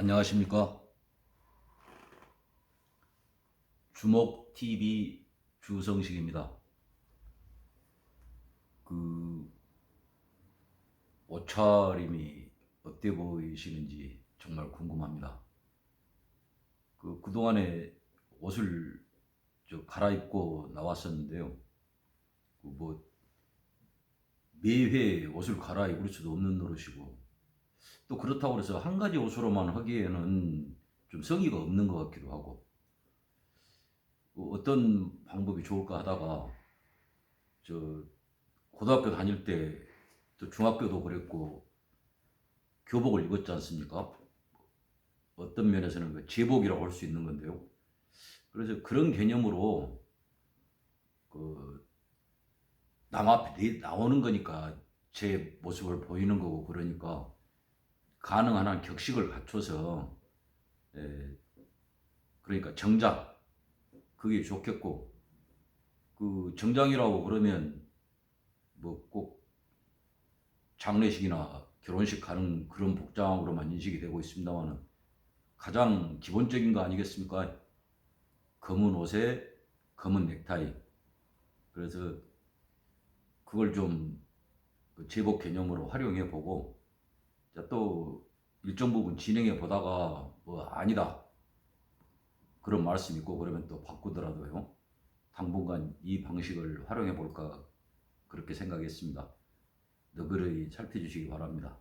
안녕하십니까. 주목TV 주성식입니다. 그, 옷차림이 어때 보이시는지 정말 궁금합니다. 그, 그동안에 옷을 저 갈아입고 나왔었는데요. 그 뭐, 매회 옷을 갈아입을 수도 없는 노릇이고, 또 그렇다고 해서 한 가지 옷으로만 하기에는 좀 성의가 없는 것 같기도 하고 그 어떤 방법이 좋을까 하다가 저 고등학교 다닐 때 또 중학교도 그랬고 교복을 입었지 않습니까? 어떤 면에서는 그 제복이라고 할 수 있는 건데요. 그래서 그런 개념으로 그남 앞에 내- 나오는 거니까 제 모습을 보이는 거고 그러니까 가능한 한 격식을 갖춰서 에, 그러니까 정장 그게 좋겠고 그 정장이라고 그러면 뭐 꼭 장례식이나 결혼식 가는 그런 복장으로만 인식이 되고 있습니다만은 가장 기본적인 거 아니겠습니까? 검은 옷에 검은 넥타이 그래서 그걸 좀그 제복 개념으로 활용해 보고 자, 또 일정 부분 진행해 보다가 뭐 아니다 그런 말씀 있고 그러면 또 바꾸더라도요 당분간 이 방식을 활용해 볼까 그렇게 생각했습니다. 너그러이 살펴주시기 바랍니다.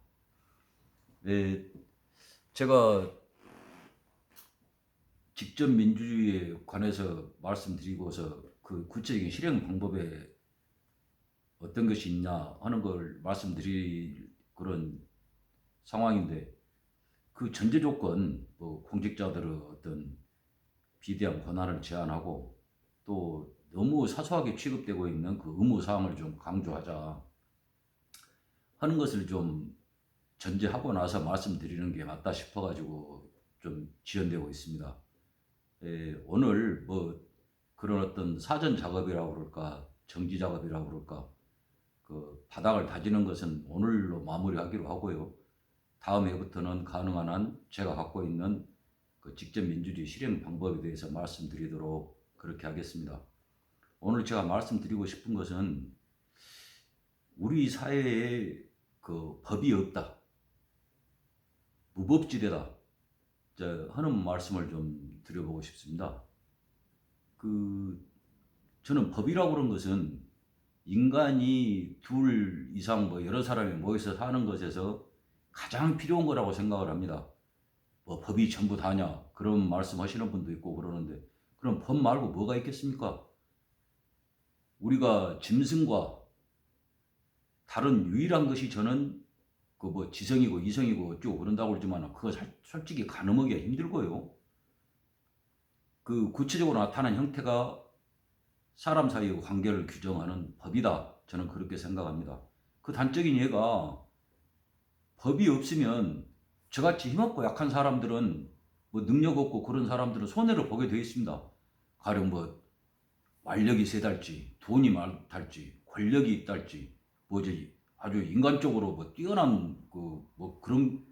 네, 제가 직접 민주주의에 관해서 말씀드리고서 그 구체적인 실행 방법에 어떤 것이 있냐 하는 걸 말씀드릴 그런 상황인데 그 전제 조건 뭐 공직자들의 어떤 비대한 권한을 제한하고 또 너무 사소하게 취급되고 있는 그 의무 사항을 좀 강조하자 하는 것을 좀 전제하고 나서 말씀드리는 게 맞다 싶어가지고 좀 지연되고 있습니다. 에, 오늘 뭐 그런 어떤 사전 작업이라고 그럴까 정지 작업이라고 그럴까 그 바닥을 다지는 것은 오늘로 마무리하기로 하고요. 다음 해부터는 가능한 한 제가 갖고 있는 그 직접 민주주의 실행 방법에 대해서 말씀드리도록 그렇게 하겠습니다. 오늘 제가 말씀드리고 싶은 것은 우리 사회에 그 법이 없다. 무법지대다. 저 하는 말씀을 좀 드려보고 싶습니다. 그 저는 법이라고 그런 것은 인간이 둘 이상 뭐 여러 사람이 모여서 사는 것에서 가장 필요한 거라고 생각을 합니다. 뭐 법이 전부 다냐 그런 말씀하시는 분도 있고 그러는데 그럼 법 말고 뭐가 있겠습니까? 우리가 짐승과 다른 유일한 것이 저는 그 뭐 지성이고 이성이고 어쩌고 그런다고 그러지만 그거 살- 솔직히 가늠하기가 힘들고요. 그 구체적으로 나타난 형태가 사람 사이의 관계를 규정하는 법이다. 저는 그렇게 생각합니다. 그 단적인 예가 법이 없으면 저같이 힘없고 약한 사람들은 뭐 능력 없고 그런 사람들은 손해를 보게 되어 있습니다. 가령 뭐 완력이 세달지 돈이 많달지 권력이 있달지 뭐지 아주 인간적으로 뭐 뛰어난 그 뭐 그런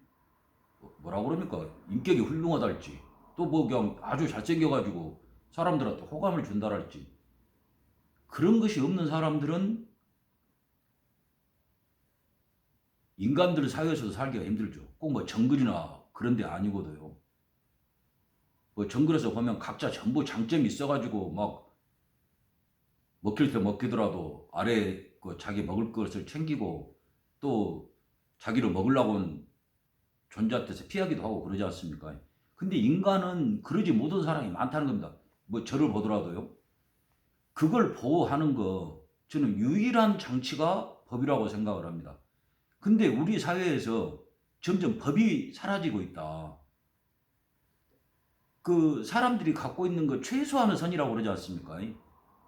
뭐라 그럽니까 인격이 훌륭하달지 또 뭐 그냥 아주 잘생겨가지고 사람들한테 호감을 준다랄지 그런 것이 없는 사람들은 인간들 사회에서도 살기가 힘들죠. 꼭 뭐 정글이나 그런 데 아니고도요. 뭐 정글에서 보면 각자 전부 장점이 있어가지고 막 먹힐 때 먹히더라도 아래 그 자기 먹을 것을 챙기고 또 자기를 먹으려고 온 존재한테서 피하기도 하고 그러지 않습니까? 근데 인간은 그러지 못한 사람이 많다는 겁니다. 뭐 저를 보더라도요. 그걸 보호하는 거 저는 유일한 장치가 법이라고 생각을 합니다. 근데 우리 사회에서 점점 법이 사라지고 있다. 그 사람들이 갖고 있는 그 최소한의 선이라고 그러지 않습니까?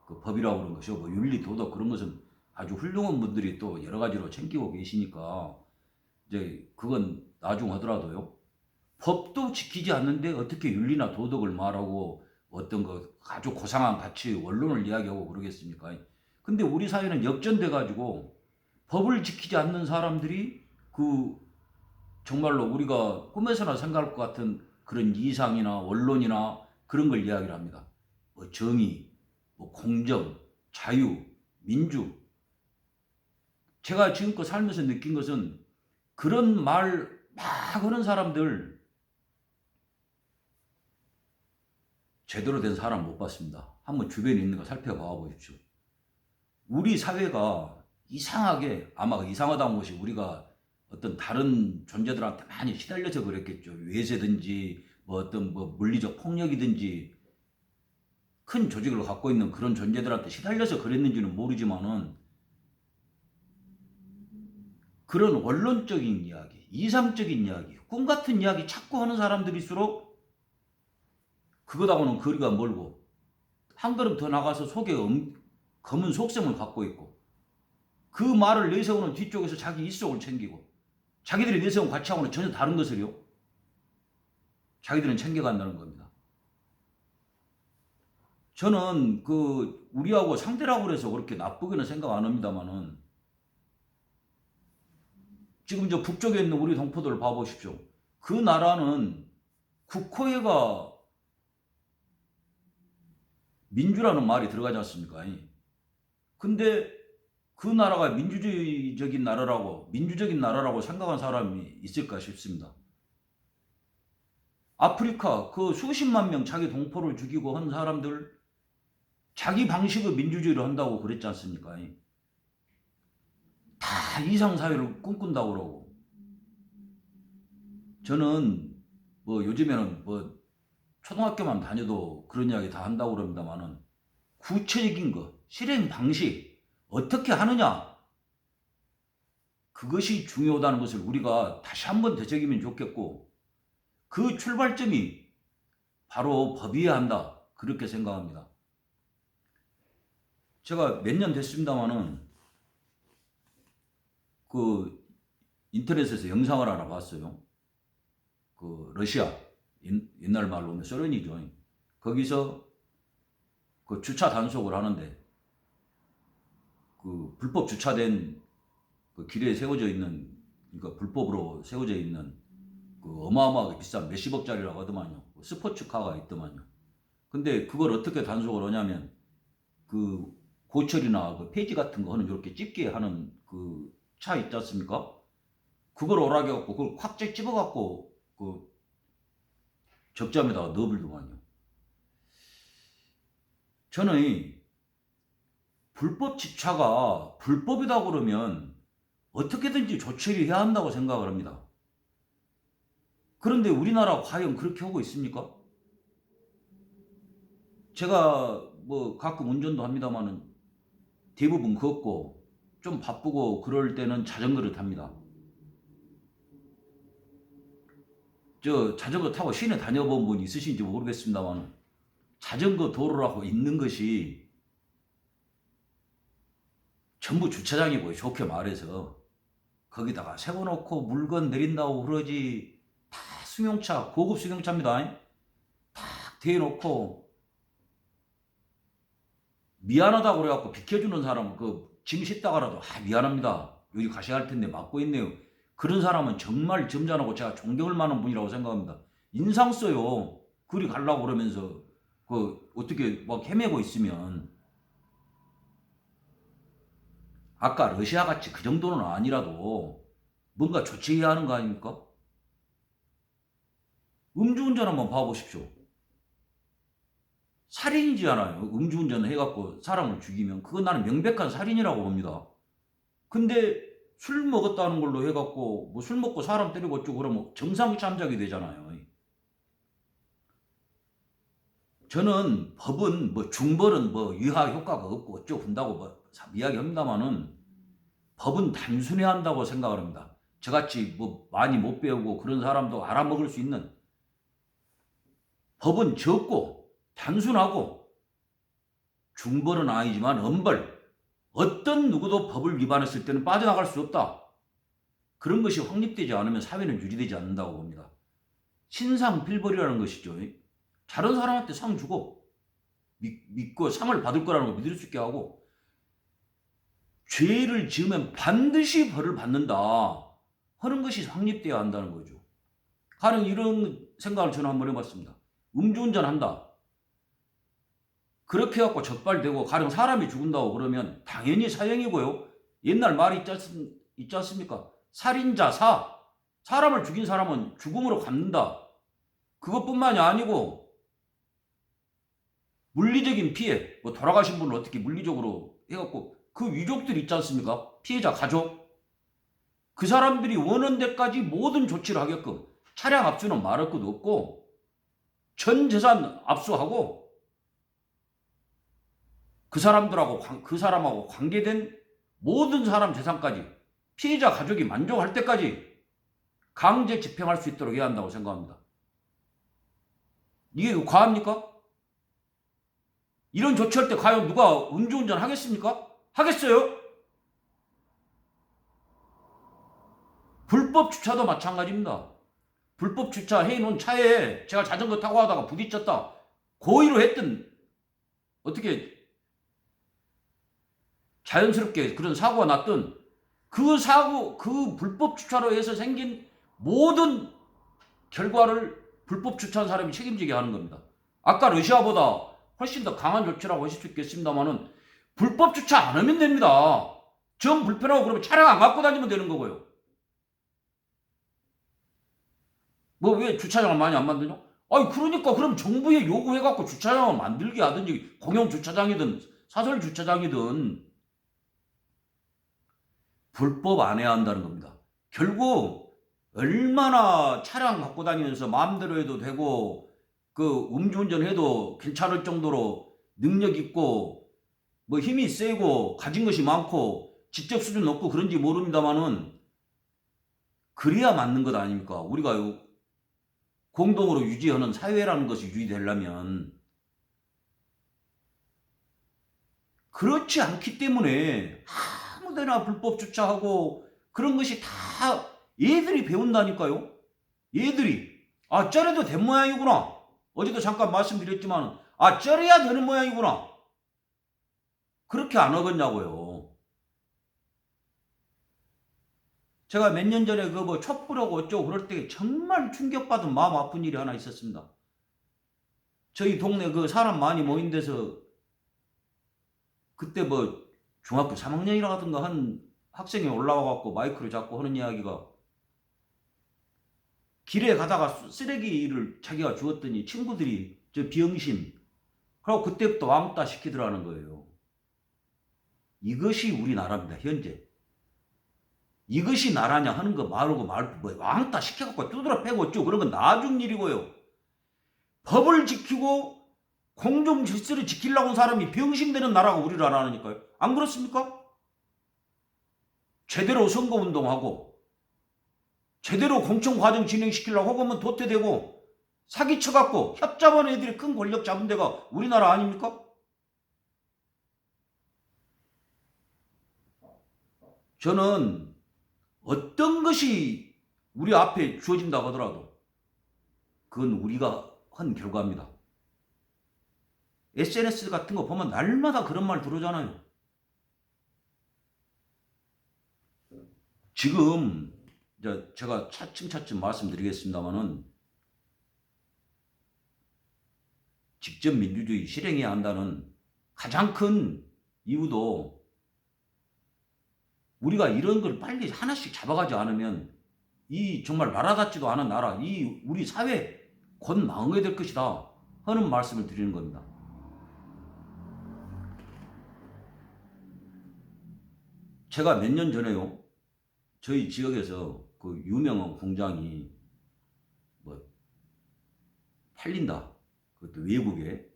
그 법이라고 그러는 것이요. 뭐 윤리, 도덕 그런 것은 아주 훌륭한 분들이 또 여러 가지로 챙기고 계시니까 이제 그건 나중 하더라도요. 법도 지키지 않는데 어떻게 윤리나 도덕을 말하고 어떤 그 아주 고상한 가치 원론을 이야기하고 그러겠습니까? 근데 우리 사회는 역전돼 가지고 법을 지키지 않는 사람들이 그 정말로 우리가 꿈에서나 생각할 것 같은 그런 이상이나 원론이나 그런 걸 이야기를 합니다. 뭐 정의, 뭐 공정, 자유, 민주. 제가 지금껏 살면서 느낀 것은 그런 말 막 하는 사람들 제대로 된 사람 못 봤습니다. 한번 주변에 있는 거 살펴봐 보십시오. 우리 사회가 이상하게 아마 이상하다는 것이 우리가 어떤 다른 존재들한테 많이 시달려서 그랬겠죠. 외세든지 뭐 어떤 뭐 물리적 폭력이든지 큰 조직을 갖고 있는 그런 존재들한테 시달려서 그랬는지는 모르지만은 그런 원론적인 이야기, 이상적인 이야기, 꿈 같은 이야기 자꾸 하는 사람들일수록 그거하고는 거리가 멀고 한 걸음 더 나가서 속에 음- 검은 속셈을 갖고 있고 그 말을 내세우는 뒤쪽에서 자기 입속을 챙기고 자기들이 내세운 가치하고는 전혀 다른 것을요 자기들은 챙겨간다는 겁니다. 저는 그 우리하고 상대라고 그래서 그렇게 나쁘게는 생각 안 합니다만은 지금 저 북쪽에 있는 우리 동포들 봐보십시오. 그 나라는 국호회가 민주라는 말이 들어가지 않습니까? 근데 그 나라가 민주주의적인 나라라고 민주적인 나라라고 생각한 사람이 있을까 싶습니다. 아프리카 그 수십만 명 자기 동포를 죽이고 한 사람들 자기 방식의 민주주의를 한다고 그랬지 않습니까? 다 이상 사회를 꿈꾼다고 그러고 저는 뭐 요즘에는 뭐 초등학교만 다녀도 그런 이야기 다 한다고 그럽니다만은 구체적인 거 실행 방식 어떻게 하느냐 그것이 중요하다는 것을 우리가 다시 한번 되새기면 좋겠고 그 출발점이 바로 법이어야 한다 그렇게 생각합니다. 제가 몇 년 됐습니다마는 그 인터넷에서 영상을 하나 봤어요. 그 러시아 옛- 옛날 말로 하면 소련이죠. 거기서 그 주차 단속을 하는데 그 불법 주차된 그 길에 세워져 있는 그러니까 불법으로 세워져 있는 그 어마어마하게 비싼 몇십억짜리라고 하더만요. 그 스포츠카가 있더만요. 근데 그걸 어떻게 단속을 하냐면 그 고철이나 그 폐지 같은 거 하는 이렇게 집게 하는 그 차 있지 않습니까? 그걸 오라게 갖고 그걸 콱 집어 갖고 그 적점에다가 넣어버리더만요. 저는 이 불법 집차가 불법이다 그러면 어떻게든지 조치를 해야 한다고 생각을 합니다. 그런데 우리나라 과연 그렇게 하고 있습니까? 제가 뭐 가끔 운전도 합니다만은 대부분 걷고 좀 바쁘고 그럴 때는 자전거를 탑니다. 저 자전거 타고 시내 다녀본 분 있으신지 모르겠습니다만 자전거 도로라고 있는 것이 전부 주차장이고 좋게 말해서. 거기다가 세워놓고 물건 내린다고 그러지 다 승용차 고급 승용차입니다. 다 대놓고. 미안하다고 그래갖고 비켜주는 사람은 그짐 싣다가라도 아 미안합니다. 여기 가셔야 할 텐데 막고 있네요. 그런 사람은 정말 점잖하고 제가 존경할 만한 분이라고 생각합니다. 인상 써요. 그리 가려고 그러면서 그 어떻게 막 헤매고 있으면 아까 러시아 같이 그 정도는 아니라도 뭔가 조치해야 하는 거 아닙니까? 음주운전 한번 봐보십시오. 살인이잖아요. 음주운전 해갖고 사람을 죽이면 그건 나는 명백한 살인이라고 봅니다. 근데 술 먹었다는 걸로 해갖고 뭐 술 먹고 사람 때리고 어쩌고 그러면 정상 참작이 되잖아요. 저는 법은 뭐 중벌은 뭐 유하 효과가 없고 어쩌고 한다고 뭐 이야기합니다만은 법은 단순해야 한다고 생각을 합니다. 저같이 뭐 많이 못 배우고 그런 사람도 알아먹을 수 있는 법은 적고 단순하고 중벌은 아니지만 엄벌 어떤 누구도 법을 위반했을 때는 빠져나갈 수 없다. 그런 것이 확립되지 않으면 사회는 유지되지 않는다고 봅니다. 신상필벌이라는 것이죠. 다른 사람한테 상 주고 믿, 믿고 상을 받을 거라는 걸 믿을 수 있게 하고 죄를 지으면 반드시 벌을 받는다. 하는 것이 확립돼야 한다는 거죠. 가령 이런 생각을 저는 한번 해봤습니다. 음주운전 한다. 그렇게 해갖고 적발되고 가령 사람이 죽은다고 그러면 당연히 사형이고요. 옛날 말이 있지, 않습, 있지 않습니까? 살인자 사. 사람을 죽인 사람은 죽음으로 갚는다. 그것뿐만이 아니고 물리적인 피해, 뭐 돌아가신 분을 어떻게 물리적으로 해갖고 그 유족들 있지 않습니까? 피해자 가족. 그 사람들이 원하는 데까지 모든 조치를 하게끔 차량 압수는 말할 것도 없고 전 재산 압수하고 그 사람들하고 관- 그 사람하고 관계된 모든 사람 재산까지 피해자 가족이 만족할 때까지 강제 집행할 수 있도록 해야 한다고 생각합니다. 이게 과합니까? 이런 조치할 때 과연 누가 음주운전 하겠습니까? 하겠어요? 불법 주차도 마찬가지입니다. 불법 주차 해놓은 차에 제가 자전거 타고 하다가 부딪혔다. 고의로 했든 어떻게 자연스럽게 그런 사고가 났든 그 사고, 그 불법 주차로 해서 생긴 모든 결과를 불법 주차한 사람이 책임지게 하는 겁니다. 아까 러시아보다 훨씬 더 강한 조치라고 하실 수 있겠습니다만은 불법 주차 안 하면 됩니다. 정 불편하고 그러면 차량 안 갖고 다니면 되는 거고요. 뭐 왜 주차장을 많이 안 만드냐? 아니 그러니까 그럼 정부에 요구해갖고 주차장을 만들게 하든지 공영 주차장이든 사설 주차장이든 불법 안 해야 한다는 겁니다. 결국 얼마나 차량 갖고 다니면서 마음대로 해도 되고 그 음주운전 해도 괜찮을 정도로 능력 있고 뭐 힘이 세고 가진 것이 많고 지적 수준 높고 그런지 모릅니다만은 그래야 맞는 것 아닙니까? 우리가 요 공동으로 유지하는 사회라는 것이 유지되려면 그렇지 않기 때문에 아무데나 불법 주차하고 그런 것이 다 얘들이 배운다니까요. 얘들이 아 쩔어도 된 모양이구나. 어제도 잠깐 말씀드렸지만 아 쩔어야 되는 모양이구나. 그렇게 안 하겠냐고요. 제가 몇 년 전에 그 뭐 촛불하고 어쩌고 그럴 때 정말 충격받은 마음 아픈 일이 하나 있었습니다. 저희 동네 그 사람 많이 모인 데서 그때 뭐 중학교 3학년이라 하던가 한 학생이 올라와 갖고 마이크를 잡고 하는 이야기가 길에 가다가 쓰- 쓰레기를 자기가 주었더니 친구들이 저 비영신 그리고 그때부터 왕따 시키더라는 거예요. 이것이 우리나라입니다. 현재. 이것이 나라냐 하는 거 말고 말고 뭐 왕따 시켜갖고 두드러 패고 어쩌고 그런 건 나중 일이고요. 법을 지키고 공정 질서를 지키려고 한 사람이 병신되는 나라가 우리나라니까요. 안 그렇습니까? 제대로 선거운동하고 제대로 공청과정 진행시키려고 하면 도태되고 사기쳐갖고 협잡한 애들이 큰 권력 잡은 데가 우리나라 아닙니까? 저는 어떤 것이 우리 앞에 주어진다고 하더라도 그건 우리가 한 결과입니다. SNS 같은 거 보면 날마다 그런 말 들어오잖아요. 지금 제가 차츰차츰 말씀드리겠습니다만은 직접 민주주의 실행해야 한다는 가장 큰 이유도 우리가 이런 걸 빨리 하나씩 잡아가지 않으면 이 정말 나라 같지도 않은 나라, 이 우리 사회 곧 망하게 될 것이다 하는 말씀을 드리는 겁니다. 제가 몇 년 전에요, 저희 지역에서 그 유명한 공장이 뭐 팔린다. 그것도 외국에.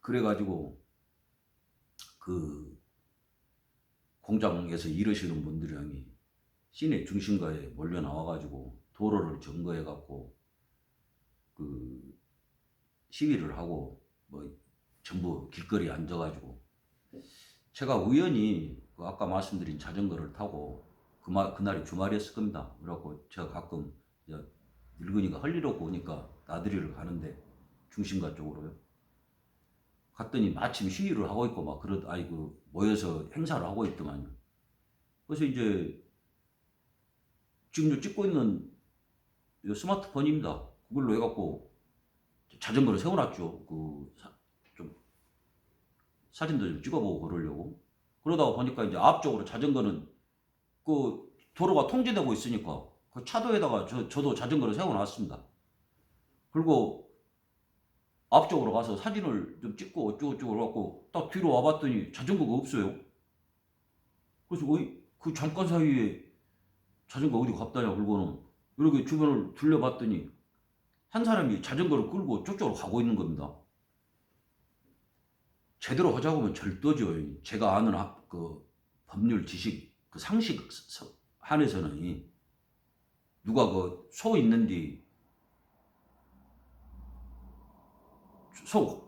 그래가지고 그 공장에서 일하시는 분들이 시내 중심가에 몰려 나와가지고 도로를 점거해갖고 그 시위를 하고 뭐 전부 길거리에 앉아가지고 제가 우연히 그 아까 말씀드린 자전거를 타고 그마, 그날이 주말이었을 겁니다. 그래갖고 제가 가끔 늙은이가 없고 오니까 나들이를 가는데 중심가 쪽으로요. 갔더니 마침 시위를 하고 있고 막 그러 아이 그 모여서 행사를 하고 있더만요. 그래서 이제 지금 요 찍고 있는 이 스마트폰입니다. 그걸로 해갖고 자전거를 세워놨죠. 그 좀 사진도 좀 찍어보고 그러려고. 그러다가 보니까 이제 앞쪽으로 자전거는 그 도로가 통제되고 있으니까 그 차도에다가 저, 저도 자전거를 세워놨습니다. 그리고 앞쪽으로 가서 사진을 좀 찍고 어쩌고저쩌고 해갖고 딱 뒤로 와봤더니 자전거가 없어요. 그래서 어이, 그 잠깐 사이에 자전거 어디 갔다냐 그러고는 이렇게 주변을 둘러봤더니 한 사람이 자전거를 끌고 저쪽으로 가고 있는 겁니다. 제대로 하자고 하면 절도죠. 제가 아는 학- 그 법률 지식 그 상식 서- 한에서는 이 누가 그 소 있는디 소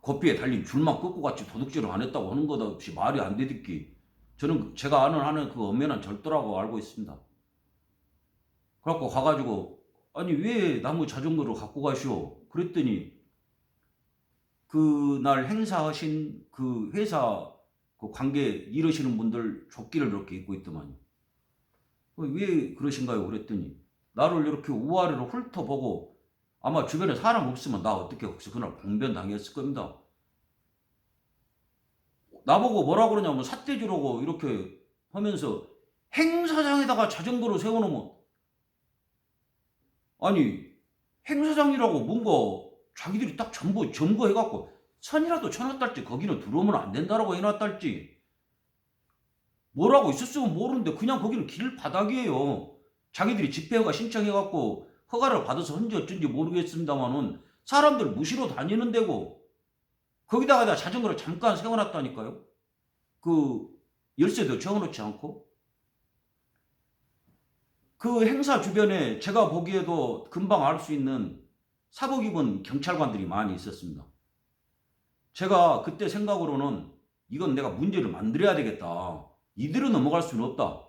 고삐에 달린 줄만 끊고 같이 도둑질을 안 했다고 하는 것 없이 말이 안 되듣기 저는 제가 아는 하는 그 엄연한 절도라고 알고 있습니다. 그래갖고 가가지고 아니 왜 나무 자전거를 갖고 가시오? 그랬더니 그날 행사하신 그 회사 그 관계 이러시는 분들 조끼를 이렇게 입고 있더만요. 어, 왜 그러신가요? 그랬더니 나를 이렇게 우아래로 훑어보고 아마 주변에 사람 없으면 나 어떻게 혹시 그날 봉변 당했을 겁니다. 나보고 뭐라 그러냐면 삿대주라고 이렇게 하면서 행사장에다가 자전거를 세워놓으면 아니 행사장이라고 뭔가 자기들이 딱 전부 점거해갖고 선이라도 쳐놨달지 거기는 들어오면 안 된다라고 해놨달지 뭐라고 있었으면 모르는데 그냥 거기는 길 바닥이에요. 자기들이 집회허가 신청해갖고 허가를 받아서 헌지 어쩐지 모르겠습니다만은 사람들 무시로 다니는 데고 거기다가 다 자전거를 잠깐 세워놨다니까요. 그 열쇠도 적어놓지 않고 그 행사 주변에 제가 보기에도 금방 알 수 있는 사복 입은 경찰관들이 많이 있었습니다. 제가 그때 생각으로는 이건 내가 문제를 만들어야 되겠다. 이대로 넘어갈 수는 없다.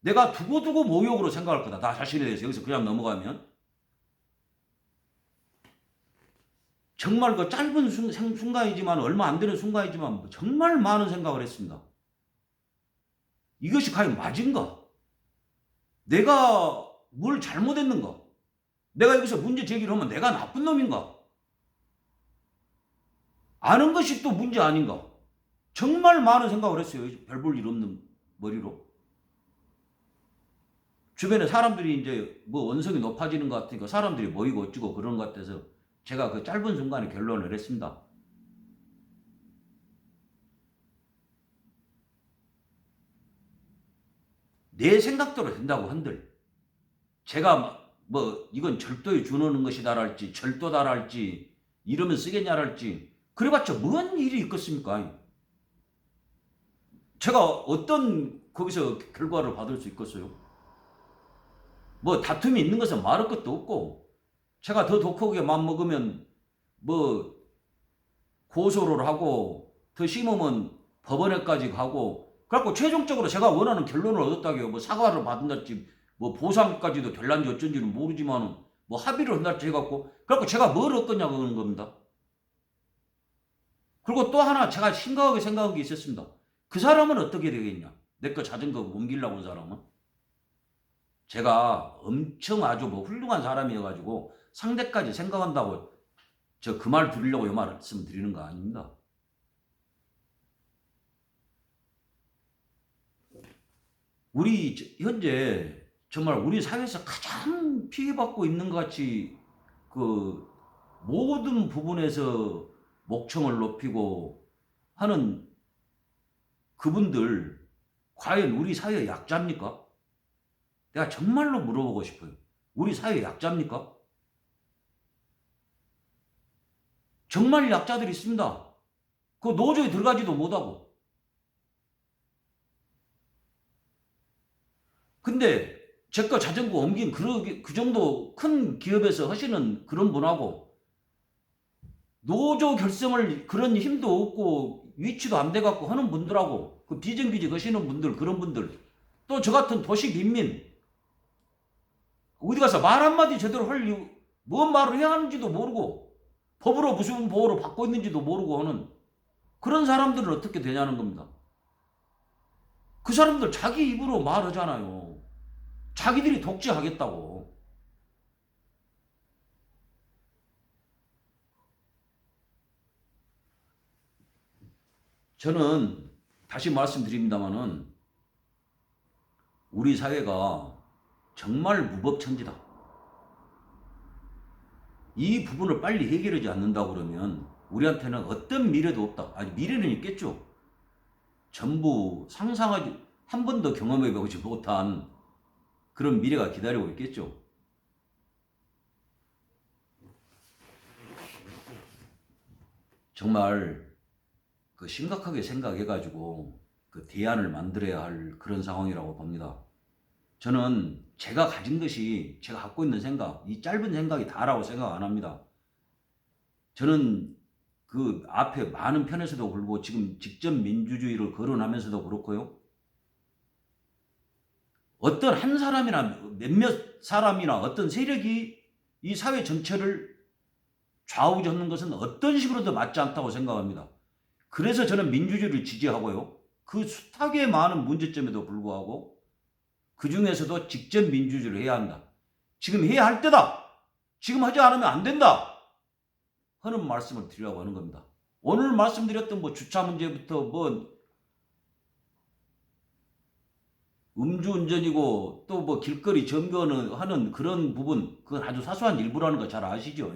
내가 두고두고 모욕으로 생각할 거다. 나 자신에 대해서 여기서 그냥 넘어가면. 정말 그 짧은 순, 생- 순간이지만 얼마 안 되는 순간이지만 정말 많은 생각을 했습니다. 이것이 과연 맞은가? 내가 뭘 잘못했는가? 내가 여기서 문제 제기를 하면 내가 나쁜 놈인가? 아는 것이 또 문제 아닌가? 정말 많은 생각을 했어요. 별 볼 일 없는 머리로. 주변에 사람들이 이제 뭐 원성이 높아지는 것 같으니까 사람들이 모이고 어쩌고 그런 것 같아서 제가 그 짧은 순간에 결론을 했습니다. 내 생각대로 된다고 한들 제가 막뭐 이건 절도에 준하는 것이다랄지 절도다랄지 이러면 쓰겠냐랄지 그래봤자 뭔 일이 있겠습니까? 제가 어떤 거기서 결과를 받을 수 있겠어요? 뭐 다툼이 있는 것은 말할 것도 없고 제가 더 독하게 맘 먹으면 뭐 고소를 하고 더 심으면 법원에까지 가고 그래갖고 최종적으로 제가 원하는 결론을 얻었다고요. 뭐 사과를 받은달지 뭐 보상까지도 될란지 어쩐지는 모르지만 뭐 합의를 한달지 해갖고 그래갖고 제가 뭘 얻겠냐고 그러는 겁니다. 그리고 또 하나 제가 심각하게 생각한 게 있었습니다. 그 사람은 어떻게 되겠냐? 내 거 자전거 옮기려고 온 사람은? 제가 엄청 아주 뭐 훌륭한 사람이어가지고 상대까지 생각한다고 저 그말 들으려고 이 말씀 드리는 거 아닙니다. 우리 저- 현재 정말 우리 사회에서 가장 피해받고 있는 것 같이 그 모든 부분에서 목청을 높이고 하는 그분들 과연 우리 사회 약자입니까? 내가 정말로 물어보고 싶어요. 우리 사회 약자입니까? 정말 약자들이 있습니다. 그 노조에 들어가지도 못하고. 근데 제거 자전거 옮긴 그, 그 정도 큰 기업에서 하시는 그런 분하고 노조 결성을 그런 힘도 없고 위치도 안 돼 갖고 하는 분들하고 그 비정규직 하시는 분들 그런 분들 또 저 같은 도시 빈민 어디 가서 말 한마디 제대로 할 이유 뭔 말을 해야 하는지도 모르고 법으로 무슨 보호를 받고 있는지도 모르고 하는 그런 사람들은 어떻게 되냐는 겁니다. 그 사람들 자기 입으로 말하잖아요. 자기들이 독재하겠다고. 저는 다시 말씀드립니다마는 우리 사회가 정말 무법천지다. 이 부분을 빨리 해결하지 않는다 그러면 우리한테는 어떤 미래도 없다. 아니 미래는 있겠죠. 전부 상상하지 한 번도 경험해 보지 못한 그런 미래가 기다리고 있겠죠. 정말 그 심각하게 생각해 가지고 그 대안을 만들어야 할 그런 상황이라고 봅니다. 저는 제가 가진 것이 제가 갖고 있는 생각, 이 짧은 생각이 다라고 생각 안 합니다. 저는 그 앞에 많은 편에서도 그렇고 지금 직접 민주주의를 거론하면서도 그렇고요. 어떤 한 사람이나 몇몇 사람이나 어떤 세력이 이 사회 전체를 좌우젓는 것은 어떤 식으로도 맞지 않다고 생각합니다. 그래서 저는 민주주의를 지지하고요. 그 숱하게 많은 문제점에도 불구하고 그 중에서도 직접 민주주의를 해야 한다. 지금 해야 할 때다. 지금 하지 않으면 안 된다. 하는 말씀을 드리려고 하는 겁니다. 오늘 말씀드렸던 뭐 주차 문제부터 뭐 음주운전이고 또 뭐 길거리 점거는 하는 그런 부분 그건 아주 사소한 일부라는 거 잘 아시죠?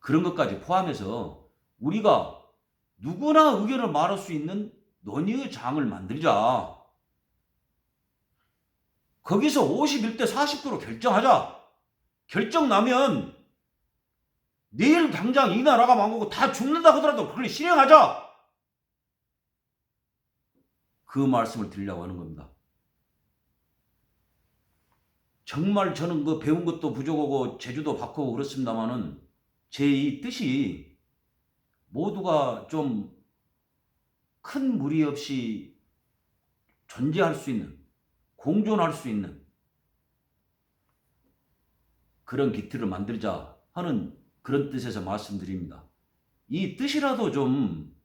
그런 것까지 포함해서 우리가 누구나 의견을 말할 수 있는 논의의 장을 만들자. 거기서 51대 49로 결정하자. 결정 나면 내일 당장 이 나라가 망하고 다 죽는다 하더라도 그걸 실행하자. 그 말씀을 드리려고 하는 겁니다. 정말 저는 그 배운 것도 부족하고 제주도 바꾸고 그렇습니다만은 제 이 뜻이 모두가 좀 큰 무리 없이 존재할 수 있는 공존할 수 있는 그런 기틀을 만들자 하는 그런 뜻에서 말씀드립니다. 이 뜻이라도 좀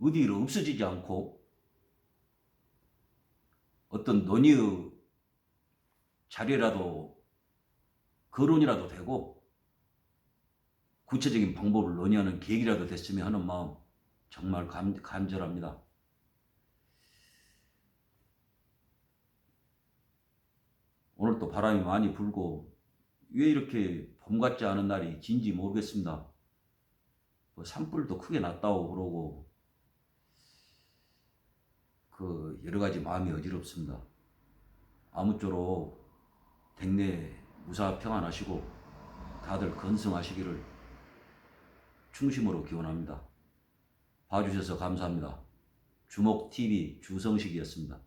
어디로 없어지지 않고 어떤 논의의 자리라도 거론이라도 되고 구체적인 방법을 논의하는 계기라도 됐으면 하는 마음 정말 감, 간절합니다. 오늘 또 바람이 많이 불고 왜 이렇게 봄 같지 않은 날이 긴지 모르겠습니다. 뭐 산불도 크게 났다고 그러고 그 여러 가지 마음이 어지럽습니다. 아무쪼록 백내 무사 평안하시고 다들 건승하시기를 충심으로 기원합니다. 봐주셔서 감사합니다. 주목TV 주성식이었습니다.